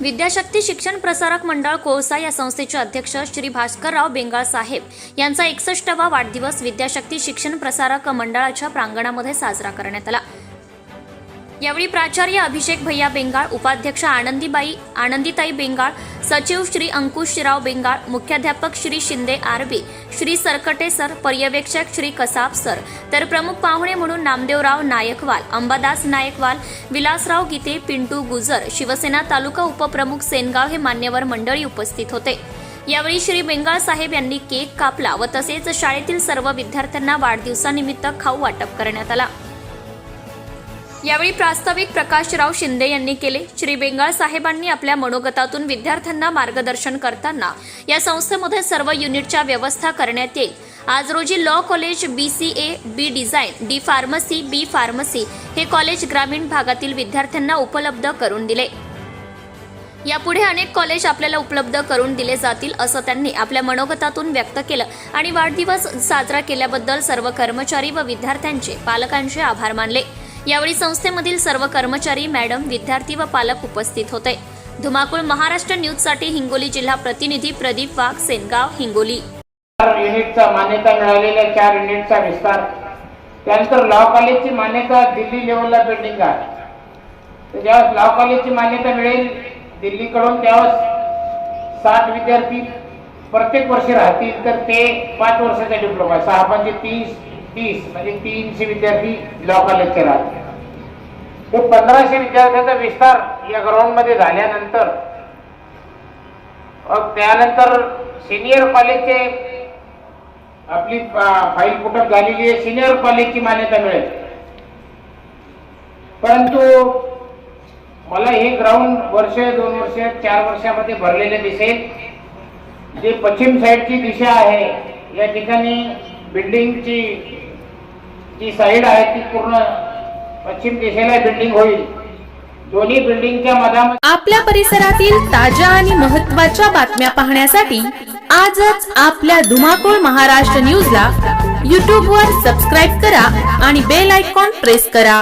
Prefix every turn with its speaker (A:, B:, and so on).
A: विद्याशक्ती शिक्षण प्रसारक मंडळ कोळसा या संस्थेचे अध्यक्ष श्री भास्करराव बेंगाळ साहेब यांचा एकसष्टवा वाढदिवस विद्याशक्ती शिक्षण प्रसारक मंडळाच्या प्रांगणामध्ये साजरा करण्यात आला. यावेळी प्राचार्य अभिषेक भैया बेंगाळ उपाध्यक्ष आनंदीबाई आनंदीताई बेंगाळ सचिव श्री अंकुशराव बेंगाळ मुख्याध्यापक Shri Shinde R B Shri Sarkate sir पर्यवेक्षक श्री कसाब सर. तर प्रमुख पाहुणे म्हणून नामदेवराव नायकवाल अंबादास नायकवाल विलासराव गीते पिंटू गुजर शिवसेना तालुका उपप्रमुख सेनगाव हे मान्यवर मंडळी उपस्थित होते. यावेळी श्री बेंगाळ साहेब यांनी केक कापला व तसेच शाळेतील सर्व विद्यार्थ्यांना वाढदिवसानिमित्त खाऊ वाटप करण्यात आला. यावेळी प्रास्ताविक प्रकाशराव शिंदे यांनी केले. श्री बेंगाळ साहेबांनी आपल्या मनोगतातून विद्यार्थ्यांना मार्गदर्शन करताना या संस्थेमध्ये सर्व युनिटच्या व्यवस्था करण्यात येईल. आज रोजी law college B C A B design D pharmacy B pharmacy हे कॉलेज ग्रामीण भागातील विद्यार्थ्यांना उपलब्ध करून दिले. यापुढे अनेक कॉलेज आपल्याला उपलब्ध करून दिले जातील असं त्यांनी आपल्या मनोगतातून व्यक्त केलं आणि वाढदिवस साजरा केल्याबद्दल सर्व कर्मचारी व विद्यार्थ्यांचे पालकांचे आभार मानले. यावेळी संस्थेमधील सर्व कर्मचारी मॅडम विद्यार्थी व पालक उपस्थित होते. धुमाकूळ महाराष्ट्र न्यूजसाठी हिंगोली जिल्हा प्रतिनिधी प्रदीप वाघ सेनगाव हिंगोली.
B: युनिटचा मान्यता मिळालेल्या चार युनिटचा विस्तार. त्यानंतर लॉ कॉलेजची मान्यता दिल्ली लेवलला बिल्डिंग आहे. ज्यावेळेस लॉ कॉलेजची मान्यता मिळेल दिल्लीकडून त्यावेळेस साठ विद्यार्थी प्रत्येक वर्षी राहतील तर ते पाच वर्षाचा डिप्लोमा सहा म्हणजे तीस तीस म्हणजे तीनशे विद्यार्थी लॉ लेक्चर राहतील हे पंधराशे विद्यार्थ्यांचा विस्तार या ग्राउंडमध्ये झाल्यानंतर मग त्यानंतर सिनियर कॉलेजचे आपली फाईल कुठं झालेली आहे. सिनियर कॉलेजची मान्यता मिळेल. परंतु मला हे ग्राउंड वर्ष दोन वर्ष चार वर्षामध्ये भरलेले दिसेल. जे पश्चिम साईडची दिशा आहे या ठिकाणी बिल्डिंगची जी साईड आहे ती पूर्ण पश्चिम दिशेला बिल्डिंग होईल. दोन्ही बिल्डिंगच्या मधामध्ये
C: आपल्या परिसरातील ताज्या आणि महत्त्वाच्या बातम्या पाहण्यासाठी आजच आपल्या धुमाकूळ महाराष्ट्र न्यूजला यूट्यूबवर सबस्क्राईब करा आणि बेल आयकॉन प्रेस करा.